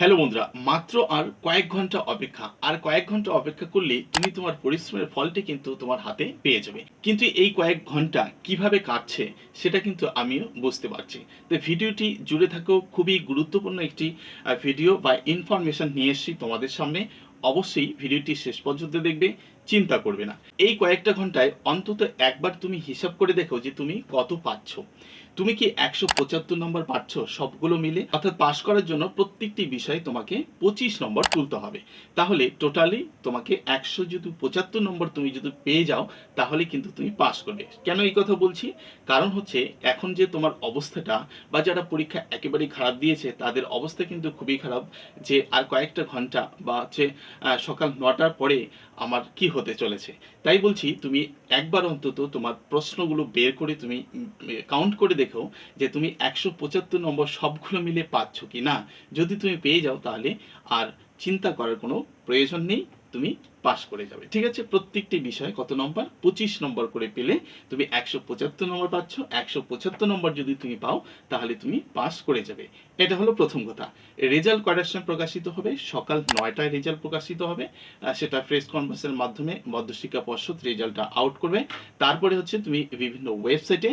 Hello বন্ধুরা, মাত্র আর কয়েক ঘণ্টা অপেক্ষা। আর কয়েক ঘণ্টা অপেক্ষা করলে তুমি তোমার পরিশ্রমের ফলটি কিন্তু তোমার হাতে পেয়ে যাবে। কিন্তু এই কয়েক ঘণ্টা কীভাবে কাটছে, সেটা কিন্তু আমিও বুঝতে পারছি। তো ভিডিওটি জুড়ে থাকেও খুবই গুরুত্বপূর্ণ একটি ভিডিও বা ইনফরমেশন নিয়ে এসেছি তোমাদের সামনে। অবশ্যই ভিডিওটি শেষ পর্যন্ত দেখবে, চিন্তা করবে না। এই কয়েকটা ঘন্টায় অন্তত একবার তুমি হিসাব করে দেখো যে তুমি কত পাচ্ছ। তুমি কি একশো পঁচাত্তর নম্বর পাচ্ছ সবগুলো মিলে, অর্থাৎ পাশ করার জন্য প্রত্যেকটি বিষয়ে তোমাকে পঁচিশ নম্বর তুলতে হবে। তাহলে টোটালি তোমাকে একশো যদি পঁচাত্তর নম্বর তুমি যদি পেয়ে যাও, তাহলে কিন্তু তুমি পাশ করবে। কেন এই কথা বলছি? কারণ হচ্ছে, এখন যে তোমার অবস্থাটা বা যারা পরীক্ষা একেবারেই খারাপ দিয়েছে, তাদের অবস্থা কিন্তু খুবই খারাপ যে আর কয়েকটা ঘণ্টা বা হচ্ছে সকাল নটার পরে আমার কি হতে চলেছে। তাই বলছি, তুমি একবার অন্তত তোমার প্রশ্নগুলো বের করে তুমি কাউন্ট করে দেখো যে তুমি একশো পঁচাত্তর নম্বর সবগুলো মিলে পাচ্ছ কি না। যদি তুমি পেয়ে যাও তাহলে, আর চিন্তা করার কোনো প্রয়োজন নেই, তুমি পাস করে যাবে। ঠিক আছে? প্রত্যেকটি বিষয় কত নম্বর? পঁচিশ নম্বর করে পেলে তুমি একশো পঁচাত্তর নম্বর পাচ্ছ। একশো পঁচাত্তর নম্বর যদি তুমি পাও, তাহলে তুমি পাস করে যাবে। এটা হলো প্রথম কথা। রেজাল্ট কয়টার সময় প্রকাশিত হবে। সকাল নয়টায় রেজাল্ট প্রকাশিত হবে। সেটা প্রেস কনফারেন্সের মাধ্যমে মধ্যশিক্ষা পর্ষদ রেজাল্টটা আউট করবে। তারপরে হচ্ছে তুমি বিভিন্ন ওয়েবসাইটে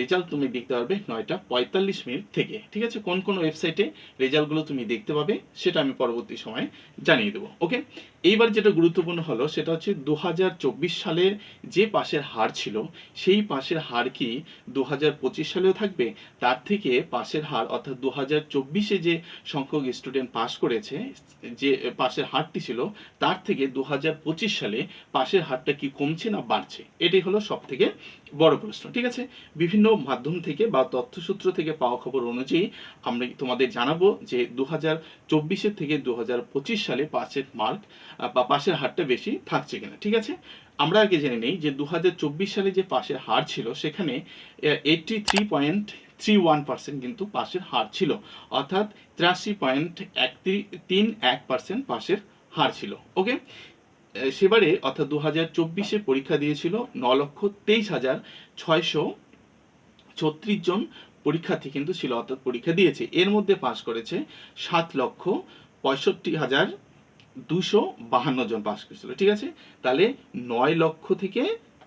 রেজাল্ট তুমি দেখতে পারবে নয়টা পঁয়তাল্লিশ মিনিট থেকে। ঠিক আছে? কোন কোন ওয়েবসাইটে রেজাল্টগুলো তুমি দেখতে পাবে, সেটা আমি পরবর্তী সময়ে জানিয়ে দেবো। ওকে? এইবার যেটা গুরুত্বপূর্ণ হলো, সেটা হচ্ছে দু সালের যে পাশের হার ছিল, সেই পাশের হার কি দু সালেও থাকবে? তার থেকে পাশের হার, অর্থাৎ দু হাজার চব্বিশে যে সংখ্যক স্টুডেন্ট পাশ করেছে, যে পাশের হারটি ছিল, তার থেকে দু সালে পাশের হারটা কি কমছে না বাড়ছে? এটাই হলো সব থেকে বড় প্রশ্ন, ঠিক আছে? বিভিন্ন মাধ্যম থেকে বা তথ্যসূত্র থেকে পাওয়া খবর অনুযায়ী আমরা তোমাদের জানাব যে দু হাজার থেকে দু হাজার পঁচিশ সালে পাশের মার্ক বা পাশের হারটা বেশি থাকছে কিনা, ঠিক আছে? আমরা আগে জেনে নেই যে দু সালে যে পাশের হার ছিল, সেখানে eighty three point three one percent কিন্তু পাশের হার ছিল। অর্থাৎ তিরাশি পয়েন্ট এক তিন এক পার্সেন্ট পাশের হার ছিল ওকে সেবারে, অর্থাৎ দু হাজার চব্বিশে পরীক্ষা দিয়েছিল ন লক্ষ তেইশ হাজার ছয়শো ছত্রিশ জন পরীক্ষার্থী কিন্তু ছিল, অর্থাৎ পরীক্ষা দিয়েছে। এর মধ্যে পাশ করেছে সাত লক্ষ পঁয়ষট্টি হাজার দুশো বাহান্ন জন পাশ করেছিল ঠিক আছে? তাহলে নয় লক্ষ থেকে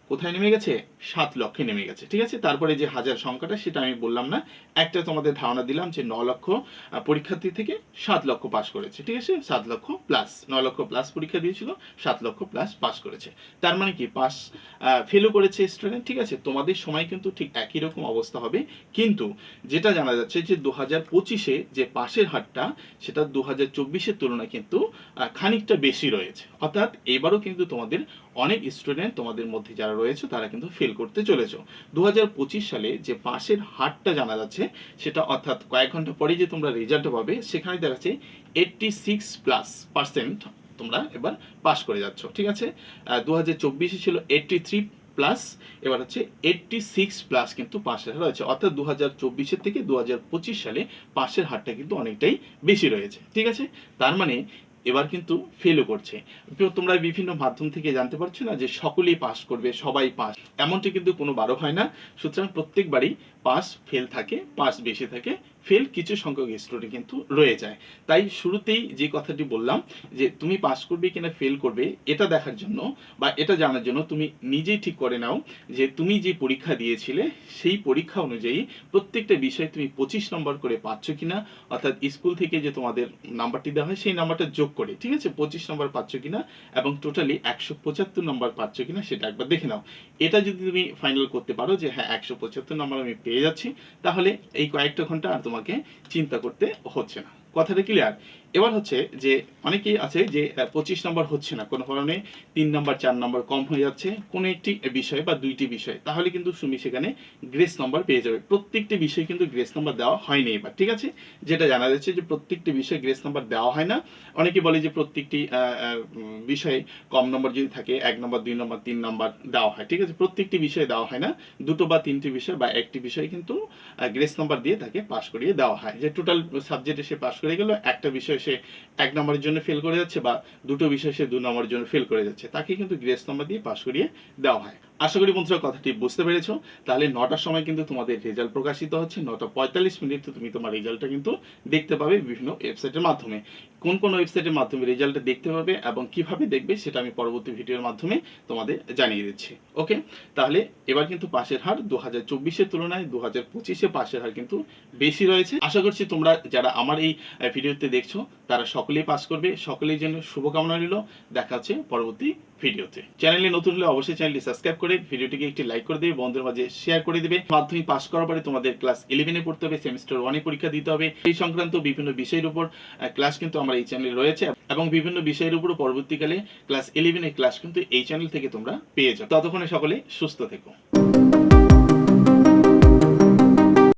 কোথায় নেমে গেছে? সাত লক্ষে নেমে গেছে, ঠিক আছে? তারপরে যে হাজার সংখ্যাটা, সেটা আমি বললাম না। একটা তোমাদের ধারণা দিলাম যে ন লক্ষ পরীক্ষার্থী থেকে সাত লক্ষ পাস করেছে, ঠিক আছে? সাত লক্ষ প্লাস ন লক্ষ প্লাস পরীক্ষা দিয়েছিল, সাত লক্ষ প্লাস পাস করেছে। তার মানে কি? পাস ফেলও করেছে স্টুডেন্ট ঠিক আছে? তোমাদের সময় কিন্তু ঠিক একই রকম অবস্থা হবে। কিন্তু যেটা জানা যাচ্ছে যে দু হাজার পঁচিশে যে পাশের হারটা, সেটা দু হাজার চব্বিশের তুলনায় কিন্তু খানিকটা বেশি রয়েছে। অর্থাৎ এবারও কিন্তু তোমাদের অনেক স্টুডেন্ট তোমাদের মধ্যে যারা রয়েছে, তারা কিন্তু ফেল করতে চলেছো। দু সালে যে পাশের হারটা জানা যাচ্ছে, সেটা অর্থাৎ কয়েক ঘণ্টা পরে যে তোমরা রেজাল্ট পাবে, সেখানে দেখা যাচ্ছে এইটটি সিক্স প্লাস পার্সেন্ট তোমরা এবার পাস করে যাচ্ছ, ঠিক আছে? দু হাজার চব্বিশে ছিল এইটটি থ্রি প্লাস এবার হচ্ছে এইটটি সিক্স প্লাস কিন্তু পাশের হার রয়েছে। অর্থাৎ দু হাজার চব্বিশের থেকে দু হাজার পঁচিশ সালে পাশের হারটা কিন্তু অনেকটাই বেশি রয়েছে, ঠিক আছে? তার মানে এবার কিন্তু ফেলও করছে। তোমরা বিভিন্ন মাধ্যম থেকে জানতে পারছ না যে সকলেই পাস করবে, সবাই পাস এমনটি কিন্তু কোনো বারো হয় না। সুতরাং প্রত্যেকবারই পাস ফেল থাকে পাস বেশি থাকে ফেল কিছু সংখ্যক স্টুডেন্ট কিন্তু রয়ে যায়। তাই শুরুতেই যে কথাটি বললাম যে তুমি পাস করবে কিনা ফেল করবে, এটা দেখার জন্য বা এটা জানার জন্য তুমি নিজেই ঠিক করে নাও যে তুমি যে পরীক্ষা দিয়েছিলে, সেই পরীক্ষা অনুযায়ী প্রত্যেকটা বিষয়ে তুমি পঁচিশ নম্বর করে পাচ্ছ কিনা, অর্থাৎ স্কুল থেকে যে তোমাদের নাম্বারটি দেওয়া হয়, সেই নাম্বারটা যোগ করে, ঠিক আছে? পঁচিশ নম্বর পাচ্ছ কিনা এবং টোটালি একশো পঁচাত্তর নম্বর পাচ্ছ কিনা সেটা একবার দেখে নাও। এটা যদি তুমি ফাইনাল করতে পারো যে হ্যাঁ একশো পঁচাত্তর নম্বর আমি পেয়ে যাচ্ছি, তাহলে এই কয়েকটা ঘণ্টা আর তোমাকে চিন্তা করতে হচ্ছে না। কথাটা ক্লিয়ার এবার হচ্ছে যে অনেকেই আছে যে পঁচিশ নম্বর হচ্ছে না। কোনো কারণে তিন নম্বর, চার নম্বর কম হয়ে যাচ্ছে। কোনো একটি বিষয় বা দুইটি বিষয়, তাহলে কিন্তু তুমি সেখানে গ্রেস নম্বর পেয়ে যাবে। প্রত্যেকটি বিষয়ে কিন্তু গ্রেস নম্বর দেওয়া হয়নি এবার, ঠিক আছে? যেটা জানা যাচ্ছে যে, প্রত্যেকটি বিষয়ে গ্রেস নম্বর দেওয়া হয় না। অনেকে বলে যে, প্রত্যেকটি বিষয়ে কম নম্বর যদি থাকে, এক নম্বর, দুই নম্বর, তিন নম্বর দেওয়া হয়, ঠিক আছে? প্রত্যেকটি বিষয়ে দেওয়া হয় না। দুটো বা তিনটি বিষয় বা একটি বিষয় কিন্তু গ্রেস নম্বর দিয়ে তাকে পাশ করিয়ে দেওয়া হয়। যে টোটাল সাবজেক্টে সে পাশ করে গেল, একটা বিষয় সে এক নম্বরের জন্য ফেল করে যাচ্ছে বা দুটো বিষয় সে দু নম্বরের জন্য ফেল করে যাচ্ছে। তাকে কিন্তু গ্রেস নম্বর দিয়ে পাশ করিয়ে দেওয়া হয়। আশা করি বন্ধুরা কথাটি বুঝতে পেরেছ। তাহলে নটার সময় কিন্তু তোমাদের রেজাল্ট প্রকাশিত হচ্ছে। নটা পঁয়তাল্লিশ মিনিটে তুমি তোমার রেজাল্টটা কিন্তু দেখতে পাবে বিভিন্ন ওয়েবসাইটের মাধ্যমে। কোন কোন ওয়েবসাইটের মাধ্যমে রেজাল্টটা দেখতে পাবে এবং কীভাবে দেখবে সেটা আমি পরবর্তী ভিডিওর মাধ্যমে তোমাদের জানিয়ে দিচ্ছি। ওকে তাহলে এবার কিন্তু পাশের হার দু হাজার চব্বিশের তুলনায় দু হাজার পঁচিশে পাশের হার কিন্তু বেশি রয়েছে। আশা করছি তোমরা যারা আমার এই ভিডিওতে দেখছ, তারা সকলেই পাস করবে। সকলের জন্য শুভকামনা রইল। দেখা হচ্ছে পরবর্তী ভিডিওতে। চ্যানেলে নতুন হলে অবশ্যই চ্যানেলটি সাবস্ক্রাইব করে ভিডিওটিকে একটি লাইক করে দেবে বন্ধুদের মাঝে শেয়ার করে দেবে। মাধ্যমিক পাশ করার পরে তোমাদের ক্লাস ইলেভেনে পড়তে হবে সেমিস্টার ওয়ানে পরীক্ষা দিতে হবে। এই সংক্রান্ত বিভিন্ন বিষয়ের উপর ক্লাস কিন্তু আমার এই চ্যানেলে রয়েছে এবং বিভিন্ন বিষয়ের উপর পরবর্তীকালে ক্লাস ইলেভেনের ক্লাস কিন্তু এই চ্যানেল থেকে তোমরা পেয়ে যাও ততক্ষণে সকলে সুস্থ থেকো।